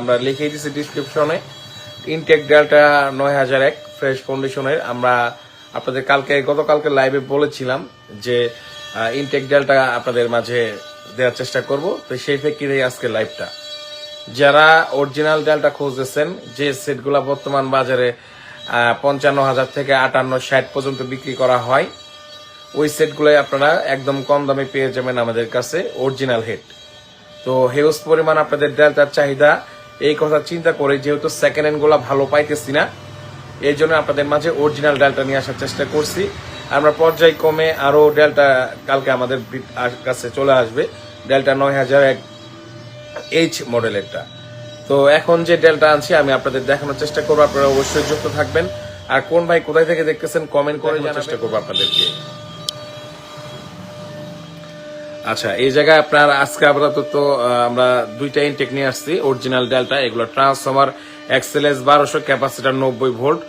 আমরা লিখে দিয়েছি ডিসক্রিপশনে ইনটেক ডেল্টা নয় হাজার এক ফ্রেশ কন্ডিশনের আমরা আপনাদের কালকে, গতকালকে লাইভে বলেছিলাম যে ইনটেক ডেল্টা আপনাদের মাঝে দেওয়ার চেষ্টা করব। তো সেই প্রেক্ষিতে আজকে লাইভটা যারা অরিজিনাল ডেলটা খুঁজতেছেন, যে সেটগুলো বর্তমান বাজারে পঞ্চান্ন হাজার থেকে আটান্ন ষাট পর্যন্ত বিক্রি করা হয়, ওই সেটগুলোই আপনারা একদম কম দামে পেয়ে যাবেন আমাদের কাছে অরিজিনাল হেড তো হিউজ পরিমাণ আপনাদের ডেল্টার চাহিদা এই কথা চিন্তা করে যেহেতু সেকেন্ড হ্যান্ডগুলা ভালো পাইতেছি না এই জন্য আপনাদের মাঝে অরিজিনাল ডেল্টা নিয়ে আসার চেষ্টা করছি। আমরা পর্যায়ক্রমে আরও ডেল্টা কালকে আমাদের কাছে চলে আসবে ডেল্টা নয় হাজার এক এইচ মডেলেরটা তো এখন যে ডেলটা আনছি আমি আপনাদের দেখানোর চেষ্টা করব আপনারা অবশ্যই যুক্ত থাকবেন। আর কোন ভাই কোথায় থেকে দেখতেছেন কমেন্ট করে চেষ্টা করব আপনাদেরকে। আচ্ছা এই জায়গায় আপনার আজকে আপাতত আমরা দুইটা ইনটেক নিয়ে আসছি। অরিজিনাল ডেল্টা এগুলো ট্রান্সফরমার এক্সেলেস বারোশো ক্যাপাসিটার নব্বই volt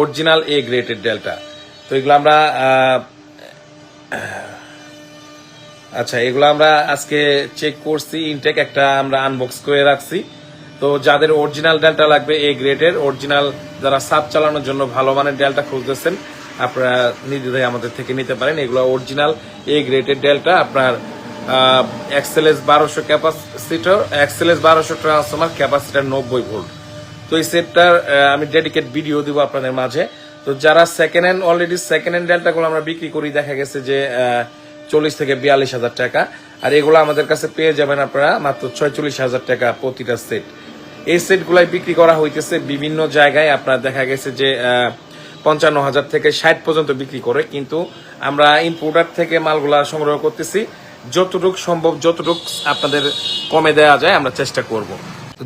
original A graded Delta তো এগুলো আমরা আচ্ছা এগুলো আমরা আজকে চেক করছি ইনটেক একটা আমরা আনবক্স করে রাখছি। তো যাদের অরিজিনাল ডেলটা লাগবে এ গ্রেডের অরিজিনাল যারা সাপ চালানোর জন্য ভালো মানের ডেলটা খুঁজতেছেন, আপনারা নির্দ্বিধায় আমাদের থেকে নিতে পারেন। এগুলো অরিজিনাল এ গ্রেডের ডেলটা আপনার এক্সেলেস বারোশো ক্যাপাসিটার এক্সেলেস বারোশো ট্রান্সফর্মার ক্যাপাসিটার নব্বই ভোল্ট। তো এই সেটটার আমি ডেডিকেট ভিডিও দিব আপনাদের মাঝে। তো যারা second hand already second hand ডেলটাগুলো আমরা বিক্রি করি, দেখা গেছে যে চল্লিশ থেকে বিয়াল্লিশ হাজার টাকা। আর এগুলো আমাদের কাছে পেয়ে যাবেন আপনারা মাত্র ছয়চল্লিশ হাজার টাকা প্রতিটা সেট। এই সেটগুলাই বিক্রি করা হইতেছে বিভিন্ন জায়গায়। আপনার দেখা গেছে যে পঞ্চান্ন হাজার থেকে ষাট পর্যন্ত বিক্রি করে। কিন্তু আমরা ইম্পোর্টার থেকে মালগুলা সংগ্রহ করতেছি। যতটুক সম্ভব, যতটুক আপনাদের কমে দেওয়া যায়, আমরা চেষ্টা করব।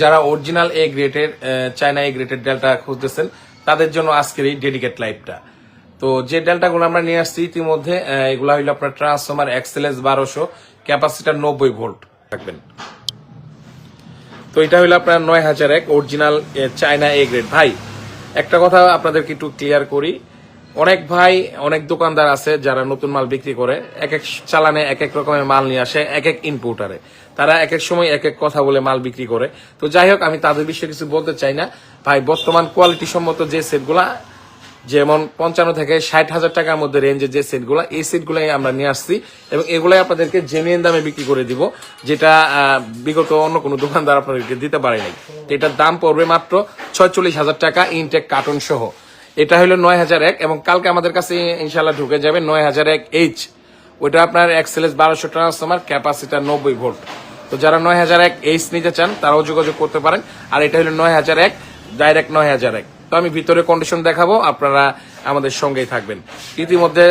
যারা অরিজিনাল এ গ্রেটের চায়না এ গ্রেটের ডেলটা খুঁজতেছেন, তাদের জন্য আজকের এই ডেডিকেট লাইভটা তো যে ডেল্টাগুলো আমরা নিয়ে আসছি ইতিমধ্যে এগুলা হইল আপনার ট্রান্সফর্মার এক্সেলেন্স বারোশো ক্যাপাসিটার নব্বই ভোল্ট থাকবেন। তো এটা হইল আপনার নয় হাজার এক অরিজিনাল চায়না এ গ্রেড ভাই, একটা কথা আপনাদেরকে একটু ক্লিয়ার করি। অনেক ভাই, অনেক দোকানদার আছে যারা নতুন মাল বিক্রি করে। এক এক চালানে এক এক রকমের মাল নিয়ে আসে এক এক ইনপুটারে তারা এক এক সময় এক এক কথা বলে মাল বিক্রি করে। তো যাই হোক, আমি তাদের বিষয়ে কিছু বলতে চাই না। ভাই, বর্তমান কোয়ালিটি সম্মত যে সেটগুলা যেমন পঞ্চান্ন থেকে ষাট হাজার টাকার মধ্যে রেঞ্জের যে সেটগুলো এই সেটগুলাই আমরা নিয়ে আসছি এবং এগুলাই আপনাদেরকে জেনুইন দামে বিক্রি করে দিব, যেটা বিগত অন্য কোনো দোকানদার আপনাদেরকে দিতে পারে নাই। এটার দাম পড়বে মাত্র ছয়চল্লিশ হাজার টাকা ইনটেক কার্টন সহ। এটা হলো নয় হাজার এক, এবং কালকে আমাদের কাছে ইনশাল্লাহ ঢুকে যাবে নয় হাজার এক এইচ ওইটা আপনার এক্সেলেস বারোশো ট্রান্সফর্মার ক্যাপাসিটার নব্বই ভোল্ট তো যারা নয় হাজার এক এইচ নিতে চান, তারাও যোগাযোগ করতে পারেন। আর এটা হলো নয় হাজার এক ডাইরেক্ট নয় হাজার এক। তো আমি ভিতরে কন্ডিশন দেখাবো, আপনারা আমাদের সঙ্গেই থাকবেন। ইতিমধ্যে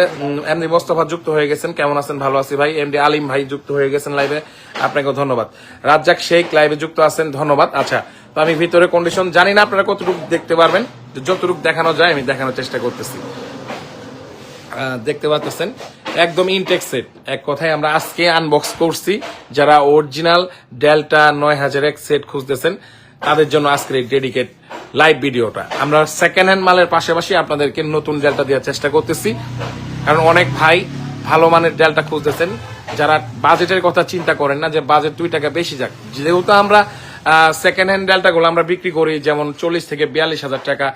এমনি মোস্তফা যুক্ত হয়ে গেছেন। কেমন আছেন? ভালো আছি ভাই। এমডি আলিম ভাই যুক্ত হয়ে গেছেন লাইভে আপনাকে ধন্যবাদ। রাজ্জাক শেখ লাইভে যুক্ত আছেন। ধন্যবাদ। আচ্ছা তো আমি ভিতরে কন্ডিশন জানি না, আপনারা কতটুকু দেখতে পারবেন। যতটুকু দেখানো যায়, আমি দেখানোর চেষ্টা করতেছি। দেখতে পাচ্ছেন একদম ইনটেক সেট এক কথায় আমরা আজকে আনবক্স করছি, যারা অরিজিনাল ডেল্টা নয় হাজার এক সেট খুঁজতেছেন, তাদের জন্য আজকের এই ডেডিকেট লাইভ ভিডিওটা আমরা সেকেন্ড হ্যান্ড মালের পাশাপাশি আপনাদেরকে নতুন ডেল্টা দেওয়ার চেষ্টা করতেছি। কারণ অনেক ভাই ভালো মানের ডেল্টা খুঁজতেছেন, যারা বাজেটের কথা চিন্তা করেন না যে বাজেট দুই টাকা বেশি যাক। যেহেতু আমরা সেকেন্ড হ্যান্ড ডেল্টাগুলো আমরা বিক্রি করি, যেমন চল্লিশ থেকে বিয়াল্লিশ হাজার টাকা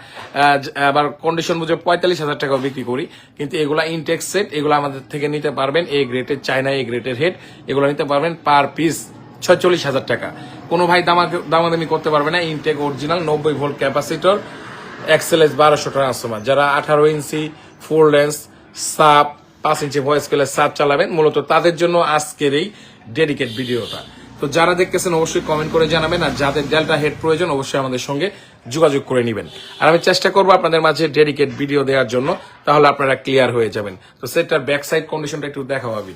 আবার কন্ডিশন বুঝে পঁয়তাল্লিশ হাজার টাকাও বিক্রি করি। কিন্তু এগুলা ইনটেক্স সেট এগুলো আমাদের থেকে নিতে পারবেন এ গ্রেটের চায়না এ গ্রেটের হেড এগুলো নিতে পারবেন পার পিস ছয়চল্লিশ হাজার টাকা। কোনো ভাই দামা দামাদামি করতে পারবে না ইনটেক অরিজিনাল নব্বই ভোল্ট ক্যাপাসিটর এক্সেলেস বারোশো ট্রান্সফর্মার যারা আঠারো ইঞ্চি ফুল লেন্স সাপ পাঁচ ইঞ্চি ভয়েস কলে সাপ চালাবেন, মূলত তাদের জন্য আজকের এই ডেডিকেট ভিডিওটা তো যারা দেখতেছেন, অবশ্যই কমেন্ট করে জানাবেন, আর যাদের ডেল্টা হেড প্রয়োজন, অবশ্যই আমাদের সঙ্গে যোগাযোগ করে নেবেন। আর আমি চেষ্টা করব আপনাদের মাঝে ডেডিকেট ভিডিও দেওয়ার জন্য, তাহলে আপনারা ক্লিয়ার হয়ে যাবেন। তো সেটার ব্যাক সাইড কন্ডিশনটা একটু দেখা হবে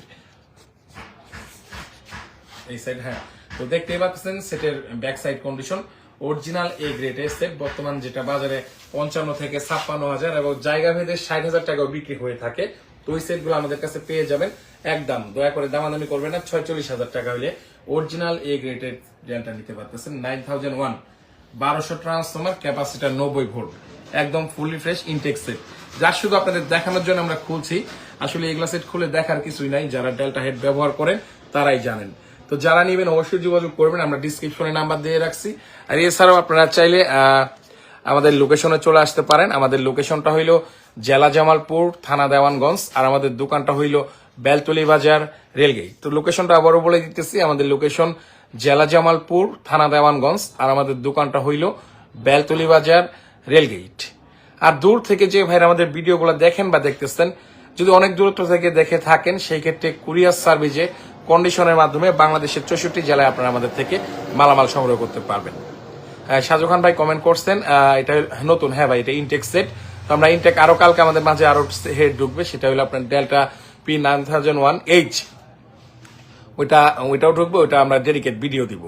এই হ্যাঁ। তো দেখতেই সেটের back side condition original A grade set বর্তমান যেটা বাজারে পঞ্চান্ন থেকে ছাপ্পান্ন হাজার এবং জায়গা ভেদে ষাট হাজার টাকাও বিক্রি হয়ে থাকে। তো ওই সেটগুলো আমাদের কাছে পেয়ে যাবেন, একদম। দয়া করে দামাদামি করবেন ছয়চল্লিশ হাজার টাকা হলে অরিজিনাল এ গ্রেডের ডেলটা নিতে পারতেছেন। নাইন থাউজেন্ড ওয়ান বারোশো ট্রান্সফর্মার ক্যাপাসিটার নব্বই ভোল্ট একদম ফুললি ফ্রেশ ইনটেক সেট যা শুধু আপনাদের দেখানোর জন্য আমরা খুলছি। আসলে এগুলা সেট খুলে দেখার কিছুই নাই। যারা ডেল্টা হেড ব্যবহার করেন, তারাই জানেন। তো যারা নেবেন অবশ্যই যোগাযোগ করবেন। আমরা ডিসক্রিপশনে নাম্বার দিয়ে রাখছি। আর এছাড়াও আপনারা চাইলে আমাদের লোকেশনে চলে আসতে পারেন। আমাদের লোকেশনটা হইল জেলা জামালপুর, থানা দেওয়ানগঞ্জ। আর আমাদের দোকানটা হইল বেলতলি বাজার রেলগেট। তো লোকেশনটা আবারও বলে দিতেছি আমাদের লোকেশন জেলা জামালপুর থানা দেওয়ানগঞ্জ আর আমাদের দোকানটা হইল বেলতলি বাজার রেলগেট। আর দূর থেকে যে ভাইরা আমাদের ভিডিওগুলো দেখেন বা দেখতেছেন যদি অনেক দূরত্ব থেকে দেখে থাকেন সেই ক্ষেত্রে কুরিয়ার সার্ভিসে কন্ডিশনের মাধ্যমে বাংলাদেশের চৌষট্টি জেলায় আপনারা আমাদের থেকে মালামাল সংগ্রহ করতে পারবেন। আহ, শাহজু খান ভাই কমেন্ট করছেন এটা নতুন হ্যাঁ ভাই এটা ইনটেক সেট তো আমরা ইনটেক আরও কালকে আমাদের মাঝে আরও হেড ঢুকবে সেটা হলো আপনার Delta P nine thousand one H ওইটা, ওইটাও ঢুকবে, ওইটা আমরা ডেডিকেট ভিডিও দিব।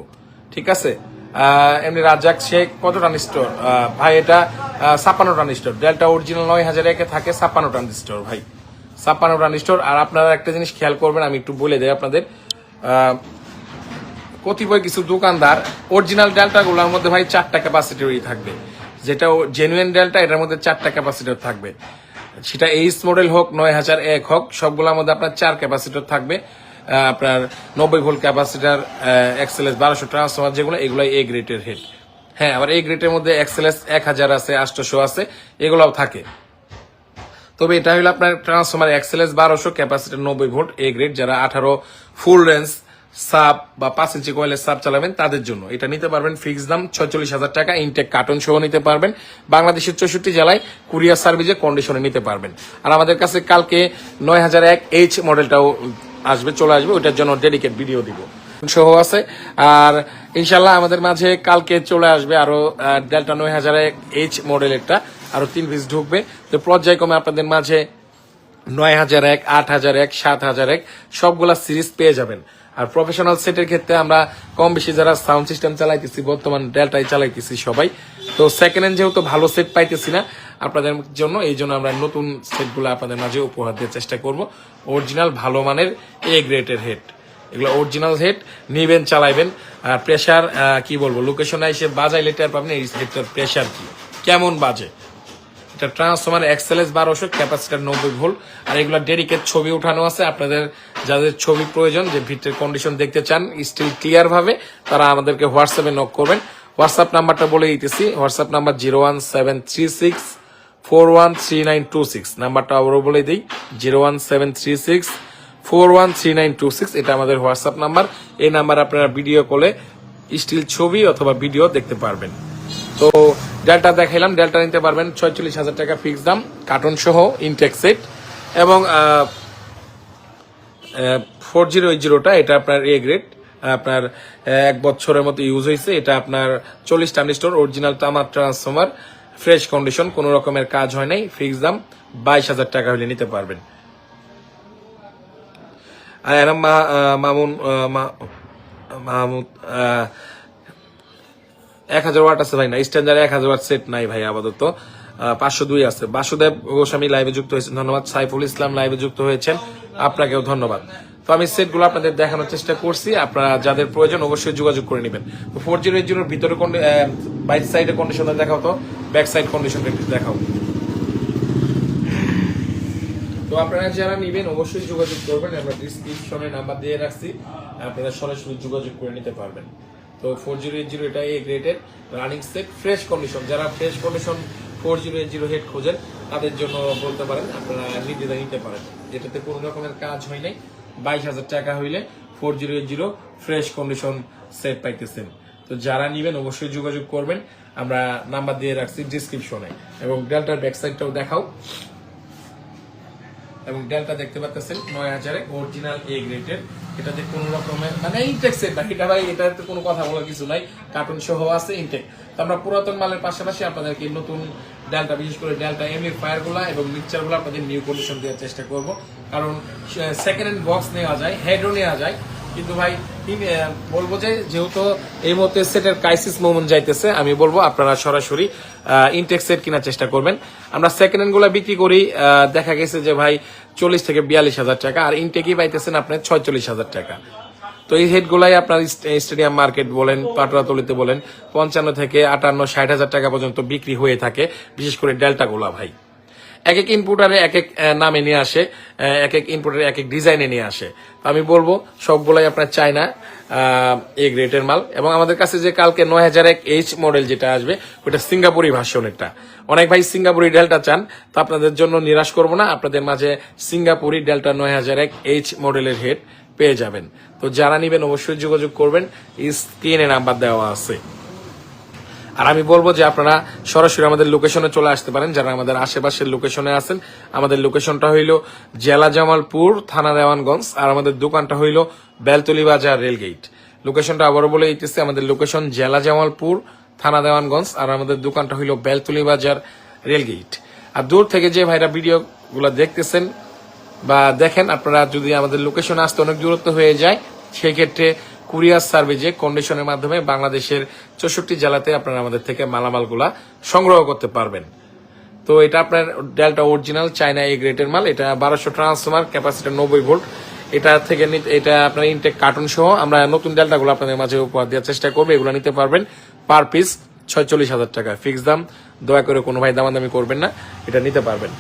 ঠিক আছে? এমনি রাজাক শেখ কত টান স্টোর ভাই, এটা ছাপ্পান্ন স্টোর ডেল্টা অরিজিনাল নয় হাজার একে থাকে ছাপ্পান্ন স্টোর ভাই। ছাপ্পান্ন স্টোর আর আপনারা একটা জিনিস খেয়াল করবেন, আমি একটু বলে দেই আপনাদের। কতিপয় কিছু দোকানদার অরিজিনাল ডেল্টাগুলোর মধ্যে ভাই চারটা ক্যাপাসিটিরই থাকবে। যেটা জেনুইন ডেল্টা এটার মধ্যে চারটা ক্যাপাসিটর থাকবে। সেটা এইচ মডেল হোক, নয় হাজার এক হোক, সবগুলোর মধ্যে আপনার চার ক্যাপাসিটর থাকবে। আপনার নব্বই ভোল্ট ক্যাপাসিটার এক্সেলএস বারোশো ট্রান্সফর্মার যেগুলো এগুলো এ গ্রেটের হেড হ্যাঁ আবার এই গ্রেটের মধ্যে এক্সেলএস এক হাজার আছে, আটশোশো আছে, এগুলোও থাকে। তবে এটা হলো আপনার ট্রান্সফর্মার এক্সেলএস বারোশো ক্যাপাসিটার নব্বই ভোল্ট এ গ্রেড যারা আঠারো ফুল রেঞ্জ সাব বা পাঁচ ইঞ্চি কয়েলের সাব চালাবেন তাদের জন্য। এটা নিতে পারবেন ফিক্স দাম ছয়চল্লিশ হাজার টাকা ইনটেক কার্টন সহ নিতে পারবেন। বাংলাদেশের চৌষট্টি জেলায় কুরিয়ার সার্ভিসে কন্ডিশনে নিতে পারবেন। আর আমাদের কাছে কালকে নয় হাজার এক এইচ মডেলটাও আসবে, চলে আসবে, ওইটার জন্য ডেডিকেট ভিডিও দিব। সহ আছে। আর ইনশাল্লাহ আমাদের মাঝে কালকে চলে আসবে আরও ডেল্টা নয় হাজার এক এইচ মডেলেরটা আরও তিন পিস ঢুকবে। তো পর্যায়ক্রমে আপনাদের মাঝে নয় হাজার এক, আট হাজার এক, সাত হাজার এক, সবগুলা সিরিজ পেয়ে যাবেন। আর প্রফেশনাল সেটের ক্ষেত্রে আমরা কম বেশি যারা সাউন্ড সিস্টেম চালাইতেছি, বর্তমান ডেল্টাই চালাইতেছি সবাই। তো সেকেন্ড হ্যান্ড যেহেতু ভালো সেট পাইতেছি না, আপনাদের জন্য এই জন্য আমরা নতুন সেটগুলো আপনাদের মাঝে উপহার দেওয়ার চেষ্টা করব। অরিজিনাল ভালো মানের এ গ্রেটের হেড এগুলো অরিজিনাল হেড নিবেন, চালাইবেন। আর প্রেশার কি বলব লোকেশনে এসে বাজাইলে টের পাবেন এই হেডটার প্রেশার কি। কেমন বাজে? এটা ট্রান্সফর্মার এক্সেলএস বারোশো ক্যাপাসিটার নব্বই ভোল্ট আর এগুলো ডেডিকেট ছবি উঠানো আছে। আপনাদের যাদের ছবি প্রয়োজন, যে ভিটের কন্ডিশন দেখতে চান স্টিল ক্লিয়ার ভাবে, তারা আমাদেরকে হোয়াটসঅ্যাপে নক করবেন। হোয়াটসঅ্যাপ নাম্বারটা বলে দিতেছি। WhatsApp number zero one seven three six four one three nine two six নাম্বারটা আবারও বলে দিই। Zero one seven three six four one three nine two six এটা আমাদের হোয়াটসঅ্যাপ নাম্বার। এই নাম্বার আপনারা ভিডিও কলে স্টিল ছবি অথবা ভিডিও দেখতে পারবেন। তো ডেল্টা দেখাইলাম ডেল্টা নিতে পারবেন ছয়চল্লিশ হাজার টাকা ফিক্স দাম কার্টন সহ ইনটেক সেট এবং ফোর জিরো এইট জিরোটা এটা আপনার এ গ্রেড আপনার এক বছরের মতো ইউজ হয়েছে এটা আপনার চল্লিশ টার্নিস্টোর অরিজিনাল তামার ট্রান্সফর্মার ফ্রেশ কন্ডিশন কোনো রকমের কাজ হয় নাই ফিক্স দাম বাইশ হাজার টাকা হলে নিতে পারবেন। আর এরম মামুন মাহমুদ এক হাজার ওয়াট আছে ভাই, না, স্ট্যান্ডার্ড এক হাজার ওয়াট সেট নাই ভাই আপাতত। পাঁচশো দুই আছে। বাসুদেব গোস্বামী লাইভে যুক্ত হয়েছেন। ধন্যবাদ। সাইফুল ইসলাম লাইভে যুক্ত হয়েছেন। আপনাকেও ধন্যবাদ। তো আমি সেটগুলো আপনাদের দেখানোর চেষ্টা করছি। আপনারা যাদের প্রয়োজন অবশ্যই যোগাযোগ করে নেবেন। তো ফোর জিরো এইট জিরোর ভিতরে বাইক সাইডের কন্ডিশনটা দেখাও তো। ব্যাক সাইড কন্ডিশনটা একটু দেখাও। তো আপনারা যারা নেবেন, অবশ্যই যোগাযোগ করবেন। আমরা ডিসক্রিপশনে নাম্বার দিয়ে রাখছি। আপনারা সরাসরি যোগাযোগ করে নিতে পারবেন। তো ফোর জিরো এইট জিরো এটা এই গ্রেডের রানিং সেট ফ্রেশ কন্ডিশন যারা fresh condition four zero eight zero head খোঁজেন, তাদের জন্য বলতে পারেন, আপনারা নির্দ্বিধায় নিতে পারেন। যেটাতে কোনো রকমের কাজ হয় নাই। বাইশ হাজার টাকা হইলে four zero eight zero fresh condition set পাইতেছেন। তো যারা নিবেন, অবশ্যই যোগাযোগ করবেন। আমরা নাম্বার দিয়ে রাখছি ডিসক্রিপশনে এবং ডেল্টার ব্যাকসাইডটাও দেখাও। এবং ডেলটা দেখতে পাচ্ছেন নয় হাজারে অরিজিনাল এ গ্রেডের এটাতে কোনো রকমের মানে ইনটেক সেট না। এটা ভাই এটাতে কোনো কথা বলার কিছু নাই। কার্টুন সহ আছে ইনটেক তো আমরা পুরাতন মালের পাশাপাশি আপনাদেরকে নতুন ডেলটা, বিশেষ করে ডেলটা এমনি ফায়ারগুলা এবং মিক্সচারগুলো আপনাদের নিউ কন্ডিশন দেওয়ার চেষ্টা করব। কারণ সেকেন্ড হ্যান্ড বক্স নেওয়া যায় হেডও নেওয়া যায়। কিন্তু ভাই বলব যে যেহেতু এই মুহূর্তে সেটের ক্রাইসিস মোমেন্ট যাইতেছে, আমি বলব আপনারা সরাসরি ইনটেক সেট কেনার চেষ্টা করবেন। আমরা সেকেন্ড হ্যান্ডগুলা বিক্রি করি দেখা গেছে যে ভাই চল্লিশ থেকে বিয়াল্লিশ হাজার টাকা, আর ইনটেকই পাইতেছেন আপনার ছয়চল্লিশ হাজার টাকা। তো এই হেড গুলাই আপনার স্টেডিয়াম মার্কেট বলেন পাটুয়াতলিতে বলেন, পঞ্চান্ন থেকে আটান্ন, ষাট হাজার টাকা পর্যন্ত বিক্রি হয়ে থাকে, বিশেষ করে ডেল্টা গুলা ভাই। এক এক ইনপুটারে এক এক নামে নিয়ে আসে এক এক ইনপুটারে এক এক ডিজাইনে নিয়ে আসে। আমি বলব, সবগুলাই আপনার চায়না এ গ্রেটের মাল। এবং আমাদের কাছে যে কালকে নয় হাজার এক এইচ মডেল যেটা আসবে ওটা সিঙ্গাপুরি ভার্সনেরটা অনেক ভাই সিঙ্গাপুরি ডেল্টা চান, তো আপনাদের জন্য নিরাশ করব না, আপনাদের মাঝে সিঙ্গাপুরি ডেল্টা নয় হাজার এক এইচ মডেলের হেড পেয়ে যাবেন। তো যারা নিবেন অবশ্যই যোগাযোগ করবেন, স্ক্রিনে নাম্বার দেওয়া আছে। আর আমি বলব যে আপনারা সরাসরি আমাদের লোকেশনে চলে আসতে পারেন। যারা আমাদের আশেপাশের লোকেশনে আছেন, আমাদের লোকেশনটা হইল জেলা জামালপুর, থানা দেওয়ানগঞ্জ, আর আমাদের দোকানটা হইল বেলতলি বাজার রেলগেট। লোকেশনটা আবারও বলে দিতেছি, আমাদের লোকেশন জেলা জামালপুর, থানা দেওয়ানগঞ্জ, আর আমাদের দোকানটা হইল বেলতলি বাজার রেলগেট। আর দূর থেকে যে ভাইরা ভিডিওগুলো দেখতেছেন বা দেখেন, আপনারা যদি আমাদের লোকেশনে আসতে অনেক দূরত্ব হয়ে যায়, সেই ক্ষেত্রে কুরিয়ার সার্ভিসে কন্ডিশনের মাধ্যমে বাংলাদেশের চৌষট্টি জেলাতে আপনারা আমাদের থেকে মালামালগুলা সংগ্রহ করতে পারবেন। তো এটা আপনার ডেল্টা অরিজিনাল চায়না এ গ্রেটের মাল, এটা বারোশো ট্রান্সফর্মার ক্যাপাসিটি নব্বই ভোল্ট এটা থেকে এটা আপনার ইনটেক কার্টুন সহ আমরা নতুন ডেল্টাগুলো আপনাদের মাঝে উপহার দেওয়ার চেষ্টা করব। এগুলো নিতে পারবেন পার পিস ছয়চল্লিশ হাজার টাকা। ফিক্স দাম, দয়া করে কোনো ভাই দামাদামি করবেন না, এটা নিতে পারবেন।